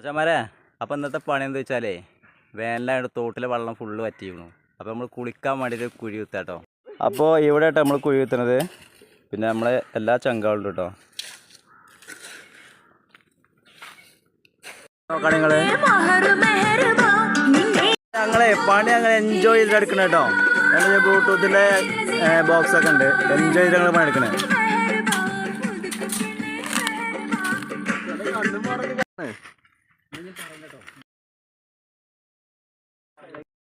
അച്ഛന്മാരെ അപ്പോൾ ഇന്നത്തെ പണി എന്താ വെച്ചാലേ വേനലായിട്ട് തോട്ടിലെ വെള്ളം ഫുള്ള് വറ്റിയിരുന്നു അപ്പോൾ നമ്മൾ കുളിക്കാൻ വേണ്ടിയിട്ട് കുഴി കുത്താട്ടോ. അപ്പോൾ ഇവിടെ നമ്മൾ കുഴി കുത്തുന്നത്. പിന്നെ നമ്മളെ എല്ലാ ചങ്കാളും കേട്ടോ ഞങ്ങളെ പണി അങ്ങനെ എൻജോയ് ചെയ്ത് എടുക്കണം കേട്ടോ ഞങ്ങൾ ബ്ലൂടൂത്തിന്റെ ബോക്സ് ഒക്കെ ഉണ്ട്. എൻജോയ് ചെയ്ത് ഞങ്ങൾ പണി എടുക്കണേ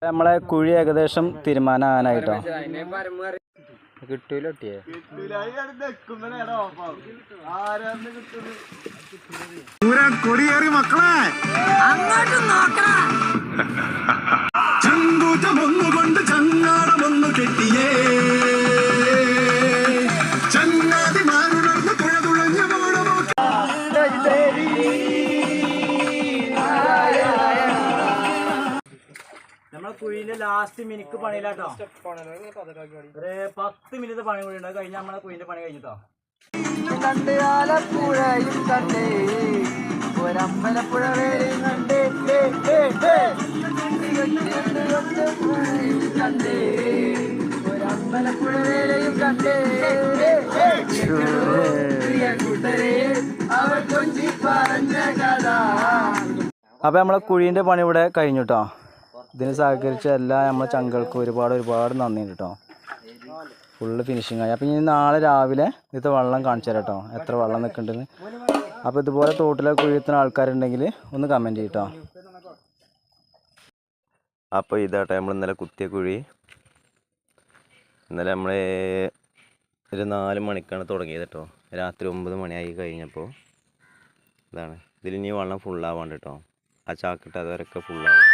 നമ്മളെ കുഴി ഏകദേശം തീരുമാനമാകാനായിട്ടോ? കിട്ടൂല ഒട്ടിയേ കൊടിയേറി മക്കളെ ചങ്കൂറ്റമൊന്നുകൊണ്ട് ചങ്ങാടമൊന്നു കുഴിയിലെ ലാസ്റ്റ് മിനിക്ക് പണിയിലാട്ടോ. ഒരു പത്ത് മിനിറ്റ് പണി കൂടി ഉണ്ട്. കഴിഞ്ഞ നമ്മളെ കുഴിന്റെ പണി കഴിഞ്ഞിട്ടോ കണ്ട് ആലപ്പുഴയും കണ്ടേ ഒരമ്പലപ്പുഴ വേലയും കണ്ടേ ഹേ, ഹേ, ഹേ. കണ്ടേ ഒരമ്പലപ്പുഴ വേലയും കണ്ടേ ഹേ, ഹേ. പ്രിയ കൂട്ടരെ അവർ കൊഞ്ചി പറഞ്ഞ കഥ. അപ്പോൾ നമ്മളെ കുഴീന്റെ പണി ഇവിടെ കഴിഞ്ഞു കേട്ടോ ഇതിന് സഹകരിച്ച എല്ലാ നമ്മളെ ചങ്കൾക്കും ഒരുപാട് ഒരുപാട് നന്ദി കേട്ടോ ഫുള്ള് ഫിനിഷിങ് ആയി. അപ്പോൾ ഇനി നാളെ രാവിലെ ഇന്നത്തെ വെള്ളം കാണിച്ചു തരാം കേട്ടോ എത്ര വെള്ളം നിൽക്കുന്നുണ്ടെന്ന്. അപ്പോൾ ഇതുപോലെ തോട്ടിലെ കുഴിയത്തുന്ന ആൾക്കാരുണ്ടെങ്കിൽ ഒന്ന് കമന്റ് ചെയ്യട്ടോ അപ്പോൾ ഇതാട്ടെ നമ്മൾ ഇന്നലെ കുത്തിയ കുഴി. ഇന്നലെ നമ്മൾ ഒരു നാല് മണിക്കാണ് തുടങ്ങിയത് കേട്ടോ രാത്രി ഒമ്പത് മണിയായി കഴിഞ്ഞപ്പോൾ ഇതാണ്. ഇതിൽ ഇനി വെള്ളം ഫുള്ളാവാണ്ട് കേട്ടോ ആ ചാക്കിട്ട് അതുവരെയൊക്കെ ഫുള്ളാവും